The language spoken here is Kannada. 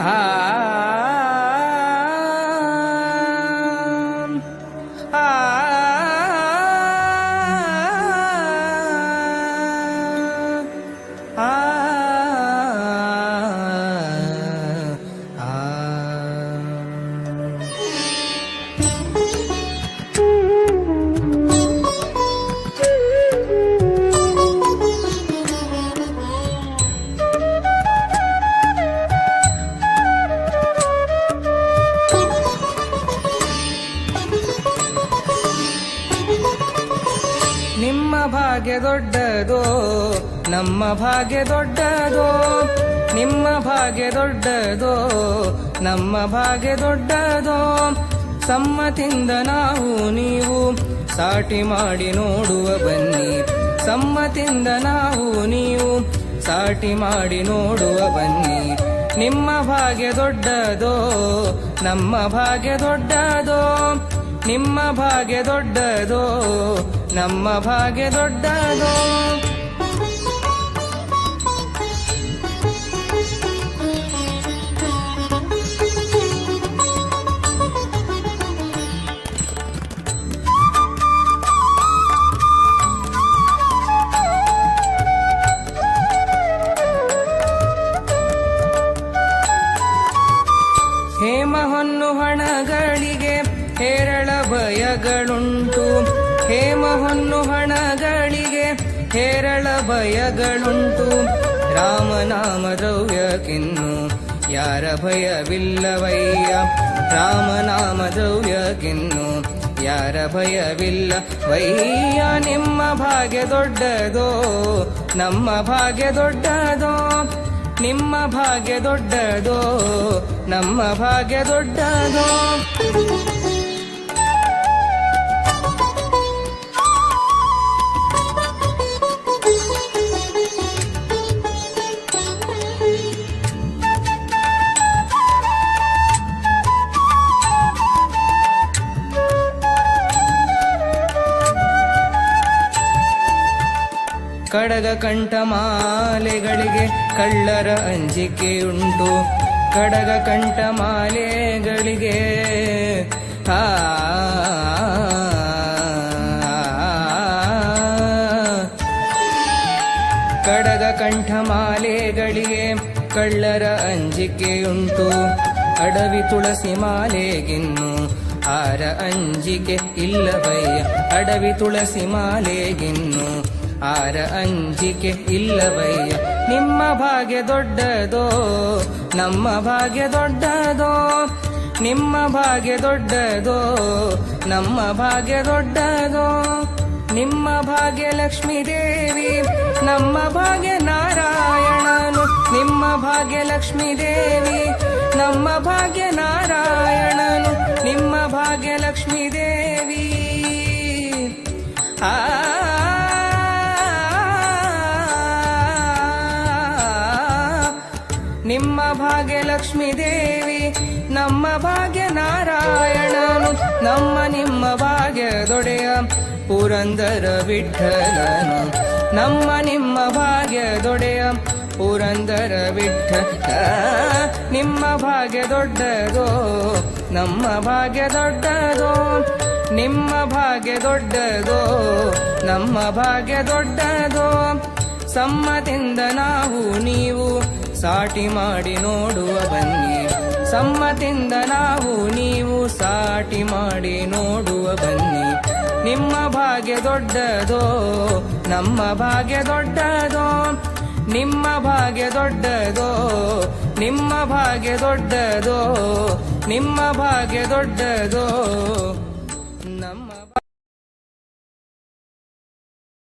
ಆ ನಿಮ್ಮ ಭಾಗ್ಯ ದೊಡ್ಡದೋ, ನಮ್ಮ ಭಾಗ್ಯ ದೊಡ್ಡದೋ, ನಿಮ್ಮ ಭಾಗ್ಯ ದೊಡ್ಡದೋ, ನಮ್ಮ ಭಾಗ್ಯ ದೊಡ್ಡದೋ, ಸಮ್ಮತಿಂದ ನಾವು ನೀವು ಸಾಟಿ ಮಾಡಿ ನೋಡುವ ಬನ್ನಿ. ಸಮ್ಮತಿಂದ ನಾವು ನೀವು ಸಾಟಿ ಮಾಡಿ ನೋಡುವ ಬನ್ನಿ. ನಿಮ್ಮ ಭಾಗ್ಯ ದೊಡ್ಡದೋ, ನಮ್ಮ ಭಾಗ್ಯ ದೊಡ್ಡದೋ, ನಿಮ್ಮ ಭಾಗ್ಯ ದೊಡ್ಡದೋ ನಮ್ಮ ಭಾಗ್ಯ ದೊಡ್ಡದೋ. ಹೇಮ ಹೊನ್ನು ಹಣಗಳಿಗೆ ಹೇರಳ ಭಯಗಳುಂಟು. ಹೇಮ ಹೊನ್ನು ಹಣಗಳಿಗೆ ಹೇರಳ ಭಯಗಳುಂಟು. ರಾಮನಾಮ ದ್ರವ್ಯಕ್ಕಿನ್ನು ಯಾರ ಭಯವಿಲ್ಲವಯ್ಯ? ರಾಮನಾಮ ದ್ರವ್ಯಕ್ಕಿನ್ನು ಯಾರ ಭಯವಿಲ್ಲ ವೈಯ್ಯ ನಿಮ್ಮ ಭಾಗ್ಯ ದೊಡ್ಡದೋ, ನಮ್ಮ ಭಾಗ್ಯ ದೊಡ್ಡದೋ? ನಿಮ್ಮ ಭಾಗ್ಯ ದೊಡ್ಡದೋ, ನಮ್ಮ ಭಾಗ್ಯ ದೊಡ್ಡದೋ? ಕಡಗ ಕಂಠಮಾಲೆಗಳಿಗೆ ಕಳ್ಳರ ಅಂಜಿಕೆ ಉಂಟು ಕಡಗ ಕಂಠಮಾಲೆಗಳಿಗೆ ಆ ಕಡಗ ಕಂಠಮಾಲೆಗಳಿಗೆ ಕಳ್ಳರ ಅಂಜಿಕೆಯುಂಟು ಅಡವಿ ತುಳಸಿ ಮಾಲೆಗಿನ್ನು ಆರ ಅಂಜಿಕೆ ಇಲ್ಲವಯ್ಯ ಅಡವಿ ತುಳಸಿ ಮಾಲೆಗಿನ್ನು ಆರ ಅಂಜಿಕೆ ಇಲ್ಲವಯ್ಯ. ನಿಮ್ಮ ಭಾಗ್ಯ ದೊಡ್ಡದೋ, ನಮ್ಮ ಭಾಗ್ಯ ದೊಡ್ಡದೋ, ನಿಮ್ಮ ಭಾಗ್ಯ ದೊಡ್ಡದೋ, ನಮ್ಮ ಭಾಗ್ಯ ದೊಡ್ಡದೋ. ನಿಮ್ಮ ಭಾಗ್ಯ ಲಕ್ಷ್ಮೀ ದೇವಿ, ನಮ್ಮ ಭಾಗ್ಯ ನಾರಾಯಣನು. ನಿಮ್ಮ ಭಾಗ್ಯ ಲಕ್ಷ್ಮೀ ದೇವಿ, ನಮ್ಮ ಭಾಗ್ಯ ನಾರಾಯಣನು. ನಿಮ್ಮ ಭಾಗ್ಯ ಲಕ್ಷ್ಮೀ ದೇವಿ. ಆ ನಿಮ್ಮ ಭಾಗ್ಯ ಲಕ್ಷ್ಮೀ ದೇವಿ, ನಮ್ಮ ಭಾಗ್ಯ ನಾರಾಯಣನು, ನಮ್ಮ ನಿಮ್ಮ ಭಾಗ್ಯ ದೊಡೆಯ ಪುರಂದರ ವಿಠಲನು ನಮ್ಮ ನಿಮ್ಮ ಭಾಗ್ಯ ದೊಡೆಯ ಪುರಂದರ ವಿಠಲ ನಿಮ್ಮ ಭಾಗ್ಯ ದೊಡ್ಡದೋ ನಮ್ಮ ಭಾಗ್ಯ ದೊಡ್ಡದೋ ನಿಮ್ಮ ಭಾಗ್ಯ ದೊಡ್ಡದೋ ನಮ್ಮ ಭಾಗ್ಯ ದೊಡ್ಡದೋ ಸಮ್ಮತಿಂದ ನಾವು ನೀವು ಸಾಟಿ ಮಾಡಿ ನೋಡುವ ಬನ್ನಿ ಸಮ್ಮತಿಂದ ನಾವು ನೀವು ಸಾಟಿ ಮಾಡಿ ನೋಡುವ ಬನ್ನಿ. ನಿಮ್ಮ ಭಾಗ್ಯ ದೊಡ್ಡದೋ, ನಮ್ಮ ಭಾಗ್ಯ ದೊಡ್ಡದೋ, ನಿಮ್ಮ ಭಾಗ್ಯ ದೊಡ್ಡದೋ, ನಿಮ್ಮ ಭಾಗ್ಯ ದೊಡ್ಡದೋ, ನಿಮ್ಮ ಭಾಗ್ಯ ದೊಡ್ಡದೋ, ನಮ್ಮ